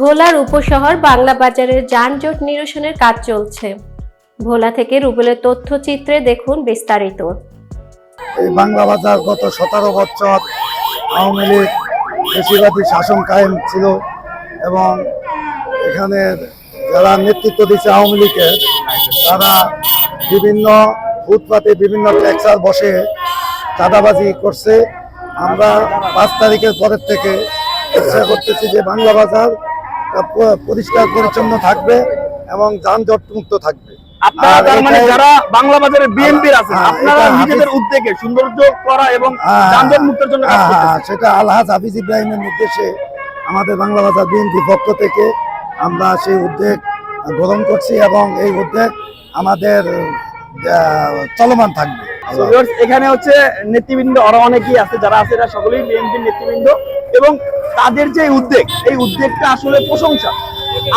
ভোলার উপশহর বাংলা বাজারের যানজট নিরসনের কাজ চলছে। ভোলা থেকে রুবেলের তথ্যচিত্রে দেখুন বিস্তারিত। এই বাংলা বাজার গত সতেরো বছর আওয়ামী লীগ বেশিরভাগই শাসন কায়েম ছিল এবং এখানে যারা নেতৃত্ব দিচ্ছে আওয়ামী লীগের, তারা বিভিন্ন ফুটপাতে বিভিন্ন ট্যাক্সার বসে চাঁদাবাজি করছে। আমরা পাঁচ তারিখের পরের থেকে চেষ্টা করতেছি যে বাংলা বাজার পরিষ্কার পরিচ্ছন্ন থাকবে এবং যানজট মুক্ত থাকবে। আপনারা তার মানে যারা বাংলা বিএনপির হ্যাঁ, আপনারা নিজেদের হাফিজ- উদ্যোগে সৌন্দর্য করা এবং হ্যাঁ, যানজট মুক্তের জন্য কাজ হ্যাঁ, করতেছেন। সেটা আলহাজ হাফিজ ইব্রাহিমের নির্দেশে আমাদের বাংলা পক্ষ থেকে আমরা সেই উদ্যোগ গ্রহণ করছি এবং এই উদ্যোগ আমাদের চলমান থাকবে। এখানে হচ্ছে নেতৃবৃন্দ, আরও অনেকেই আছে, যারা আছে, এরা সকলেই বিএনপির নেতৃবৃন্দ। এবং তাদের যে উদ্যোগ এই উদ্যোগটা আসলে প্রশংসা।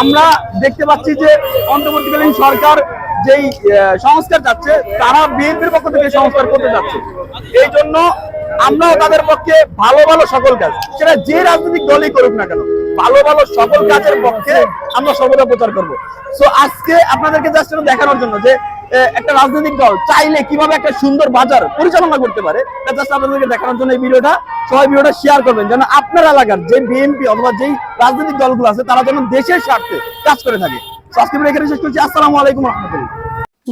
আমরা দেখতে পাচ্ছি যে অন্তর্বর্তীকালীন সরকার যেই সংস্কার যাচ্ছে তারা বিএনপির পক্ষ থেকে সংস্কার করতে যাচ্ছে এই জন্য আমরাও তাদের পক্ষে ভালো ভালো সকল কাজ, সেটা যে রাজনৈতিক দলই করুক না কেন, ভালো ভালো সকল কাজের পক্ষে আমরা সর্বদা প্রচার করব। সো আজকে আপনাদেরকে জাস্ট দেখানোর জন্য যে একটা রাজনৈতিক দল চাইলে কীভাবে একটা সুন্দর বাজার পরিচালনা করতে পারে আপনাদেরকে দেখানোর জন্য এই ভিডিওটা। সবাই ভিডিওটা শেয়ার করবেন, যেন আপনার এলাকার যে বিএনপি অথবা যেই রাজনৈতিক দলগুলো আছে, তারা যেন দেশের স্বার্থে কাজ করে থাকে। এখানে শেষ করছি। আসসালামু আলাইকুম রহমতুল্লাহ।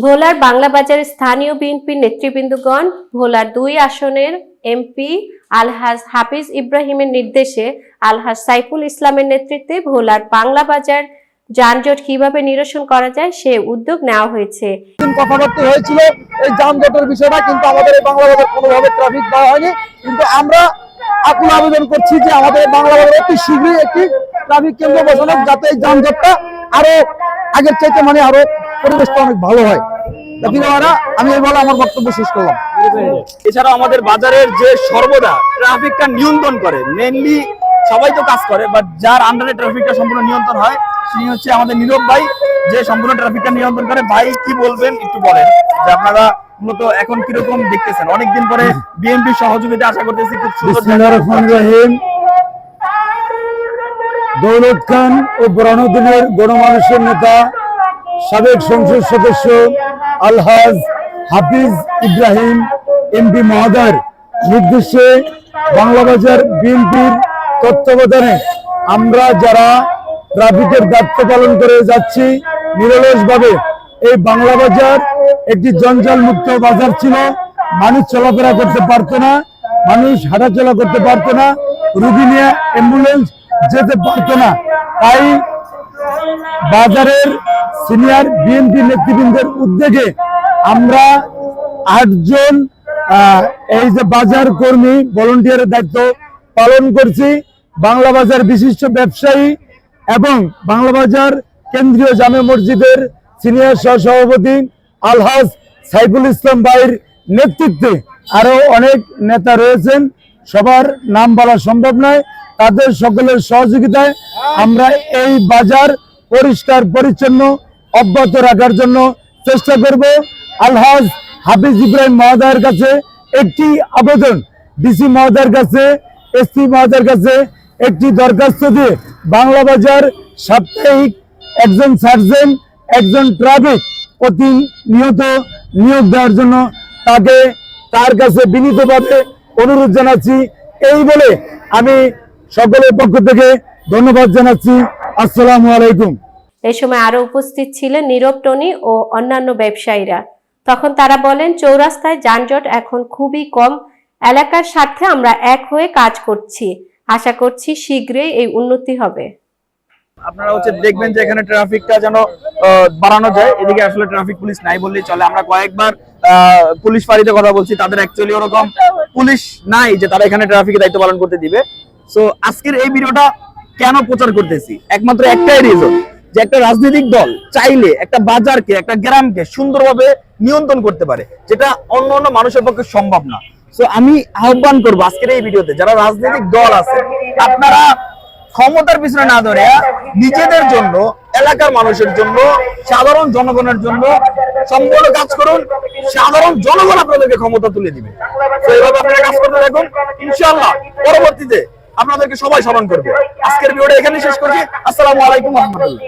ভোলার বাংলা বাজারের স্থানীয় বিএনপির নেতৃবৃন্দগণ, ভোলার দুই আসনের এমপি আলহাজ হাফিজ ইব্রাহিমের নির্দেশে আলহাজ সাইফুল ইসলামের নেতৃত্বে ভোলার বাংলা বাজার যানজট কীভাবে নিরসন করা যায় সে উদ্যোগ নেওয়া হয়েছে। কথাবার্তা হয়েছিল এই যানজটের বিষয়টা কিন্তু আমাদের এই বাংলা বাজার কোনোভাবে ট্রাফিক দেওয়া হয়নি। কিন্তু আমরা আকুল আবেদন করছি যে আমাদের এই বাংলা বাজারে অতি শীঘ্রই একটি ট্রাফিক কেন্দ্র বসানো যাতে এই যানজটটা আরও আগের চাইতে মানে আরও পরিবেশটা অনেক ভালো হয়। আমি এই বলে আমার বক্তব্য শেষ করলাম। এছাড়াও আমাদের বাজারের যে সর্বদা ট্রাফিকটা নিয়ন্ত্রণ করে মেনলি সবাই তো কাজ করে বাট যার আন্ডারে ট্রাফিকটা সম্পূর্ণ নিয়ন্ত্রণ হয় তিনি হচ্ছে আমাদের নীরব ভাই যে সম্পূর্ণ ট্রাফিকটা নিয়ন্ত্রণ করে। ভাই কি বলবেন একটু বলেন যে আপনারা মূলত এখন কীরকম দেখতেছেন? অনেকদিন পরে বিএনপি সহযোগিতা আশা করতেছি খুব সুন্দর রহিম। দৌলত খান ও বরানুদ্দিনের গণমানুষের নেতা সাবেক সংসদ সদস্য আলহাজ হাফিজ ইব্রাহিম এমপি মহাদার নির্দেশে বাংলাবাজার বিএনপির তত্ত্বাবধানে আমরা যারা ট্রাফিকের দায়িত্ব পালন করে যাচ্ছি, নিরলসভাবে এই বাংলা বাজার একটি জঞ্জাল মুক্ত বাজার ছিল। মানুষ চলাফেরা করতে পারতো না, মানুষ হাঁটাচলা করতে পারতো না, রুগী নিয়ে অ্যাম্বুলেন্স যেতে পারতো না। তাই বাজারের সিনিয়র বিএনপি নেতৃবৃন্দের উদ্যোগে আমরা আটজন এই যে বাজার কর্মী ভলেন্টিয়ারের দায়িত্ব পালন করছি। বাংলা বাজার বিশিষ্ট ব্যবসায়ী এবং বাংলা বাজার কেন্দ্রীয় জামে মসজিদের সিনিয়র সহসভাপতি আলহাজ সাইফুল ইসলাম ভাইয়ের নেতৃত্বে আরও অনেক নেতা রয়েছেন। সবার নাম বলা সম্ভব নয়, তাদের সকলের সহযোগিতায় আমরা এই বাজার পরিষ্কার, পরিচ্ছন্ন, অব্যাহত রাখার জন্য চেষ্টা করব। আলহাজ হাফিজ ইব্রাহিম মহোদয়ের কাছে একটি আবেদন, ডিসি মহোদয়ের কাছে, এসপি মহোদয়ের কাছে একটি দরখাস্ত দিয়ে বাংলা বাজার সাপ্তাহিক একজন সার্জেন্ট একজন ট্রাফিক প্রতিনিয়ত নিয়োগ দেওয়ার জন্য তাকে তার কাছে বিনীতভাবে অনুরোধ জানাচ্ছি। এই বলে আমি সকলের পক্ষ থেকে ধন্যবাদ জানাচ্ছি। আসসালামু আলাইকুম। এ সময় আরও উপস্থিত ছিলেন নীরব টনি ও অন্যান্য ব্যবসায়ীরা। তখন তারা বলেন, চৌরাস্তায় যানজট এখন খুবই কম। এলাকার স্বার্থে আমরা এক হয়ে কাজ করছি। আশা করছি শীঘ্রই এই উন্নতি হবে। আপনারা হচ্ছে দেখবেন যে এখানে ট্রাফিকটা যেন বাড়ানো যায়। এদিকে আসলে ট্রাফিক পুলিশ নাই বললেই চলে। আমরা কয়েকবার পুলিশ ফাঁড়িতে কথা বলছি, তাদের অ্যাকচুয়ালি ওরকম পুলিশ নাই যে তারা এখানে ট্রাফিকের দায়িত্ব পালন করতে দিবে। সো আজকের এই ভিডিওটা কেন প্রচার করতেছি? একমাত্র একটাই রিজন যে একটা রাজনৈতিক দল চাইলে একটা বাজারকে, একটা গ্রামকে সুন্দরভাবে নিয়ন্ত্রণ করতে পারে, যেটা অন্য অন্য মানুষের পক্ষে সম্ভব না। সো আমি আহ্বান করব আজকের এই ভিডিওতে, যারা রাজনৈতিক দল আছে, আপনারা ক্ষমতার পিছনে না ধরে নিজেদের জন্য, এলাকার মানুষের জন্য, সাধারণ জনগণের জন্য সম্পূর্ণ কাজ করুন। সাধারণ জনগণ আপনাদেরকে ক্ষমতা তুলে দিবে। তো আপনারা কাজ করতে থাকুন। ইনশাআল্লাহ, পরবর্তীতে আপনাদেরকে সবাই স্মরণ করবে। আজকের ভিডিওটা এখানে শেষ করছি। আসসালামু আলাইকুম রহমতুল্লাহ।